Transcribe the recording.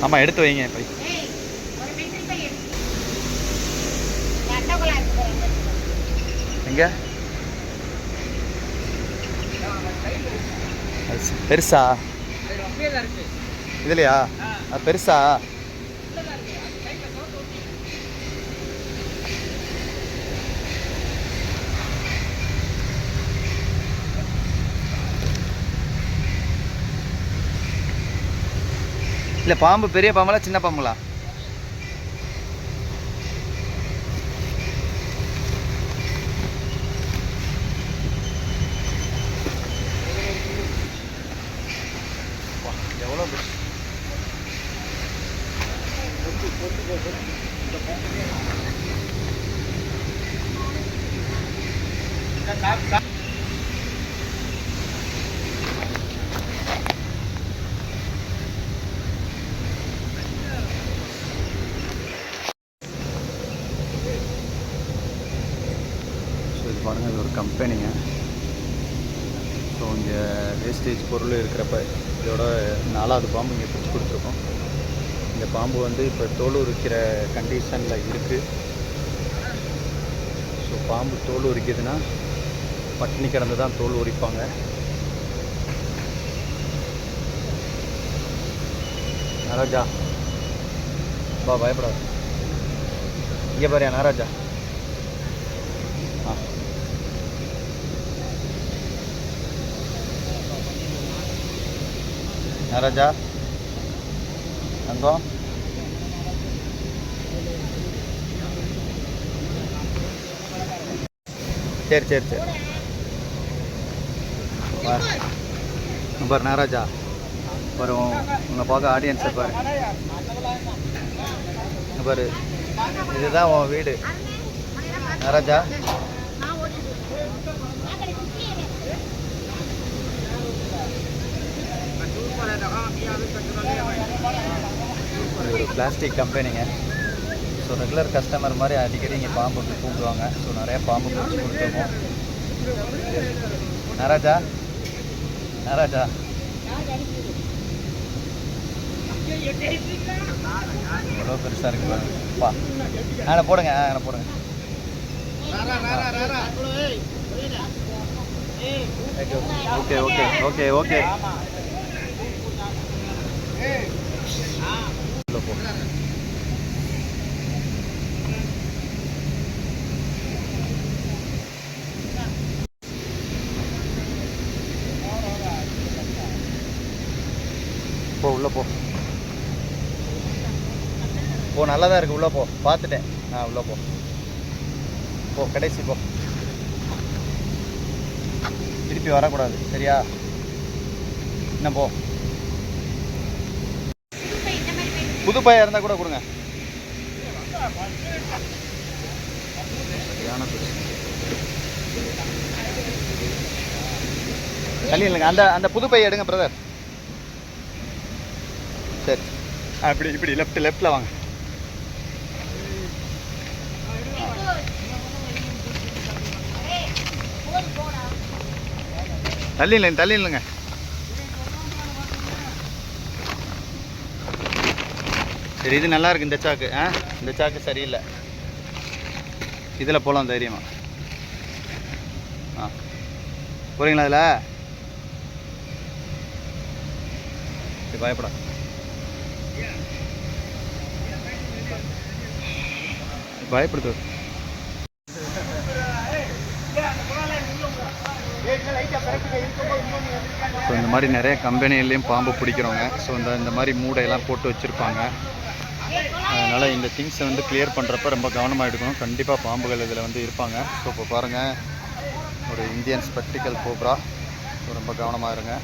ஆமாம் எடுத்து வைங்க போய். எங்க? பெருசா? இதுலையா? அது பெருசா? இல்லை பாம்பு பெரிய பாம்புலாம் சின்ன பாம்புங்களா Stop, stop இது பாருங்கள் இது ஒரு கம்பெனிங்க ஸோ இங்கே வேஸ்டேஜ் பொருள் இருக்கிறப்ப இதோட நாலாவது பாம்பு இங்கே பிடிச்சி கொடுத்துருக்கோம். இந்த பாம்பு வந்து இப்போ தோல் உரிக்கிற கண்டிஷனில் இருக்குது ஸோ பாம்பு தோல் உரிக்குதுன்னா பட்டினி கிடந்து தான் தோல் உரிப்பாங்க. நாராஜா பா பயப்படாது. இங்கே பாரியா நாராஜா ஆ. நாராஜா தங்கம் சரி சரி சரி பாரு நாராஜா பாரு உங்களை உன்னை பார்க்க ஆடியன்ஸை பாரு பாரு இதுதான் உன் வீடு நாராஜா ஒரு பிளாஸ்டிக் கம்பெனிங்க ஸோ ரெகுலர் கஸ்டமர் மாதிரி அடிக்கடி இங்கே பாம்பு கூப்பிடுவாங்க. ஸோ நிறைய பாம்பு பிடிச்சி கொடுத்துருக்கோம். நராஜா? நராஜா? எவ்வளோ பெருசாக இருக்கு பா. அதில் போடுங்க அதில் போடுங்க. Okay okay okay okay. போ உள்ள போ. போ நல்லா தான் இருக்கு. உள்ள போ. பார்த்துட்டேன். ஆ உள்ள போ. போ கடைசி போ. திருப்பி வரக்கூடாது. சரியா? என்ன போ இந்த மாதிரி பை புது பையன் இருந்தால் கூட கொடுங்க. தள்ளி இல்லைங்க அந்த அந்த புது பையன் எடுங்க பிரதர் சரி. அப்படி இப்படி லெஃப்ட் லெஃப்டில் வாங்க. தள்ளி இல்லைங்க தள்ளி இல்லைங்க சரி இது நல்லா இருக்கு இந்த சாக்கு. ஆ இந்த சாக்கு சரியில்லை. இதில் போகலாம் தைரியமா. ஆ. போகிறீங்களா அதில் சரி பயப்படா. பயப்படுத்து. ஸோ இந்த மாதிரி நிறைய கம்பெனிலையும் பாம்பு பிடிக்கிறவங்க. ஸோ இந்த இந்த மாதிரி மூடையெல்லாம் போட்டு வச்சுருப்பாங்க. அதனால் இந்த திங்ஸை வந்து கிளியர் பண்ணுறப்ப ரொம்ப கவனமாக எடுக்கணும். கண்டிப்பாக பாம்புகள் இதில் வந்து இருப்பாங்க. ஸோ இப்போ பாருங்கள் ஒரு இந்தியன் ஸ்பெக்டிக்கல் கோப்ரா ரொம்ப கவனமாக இருங்க.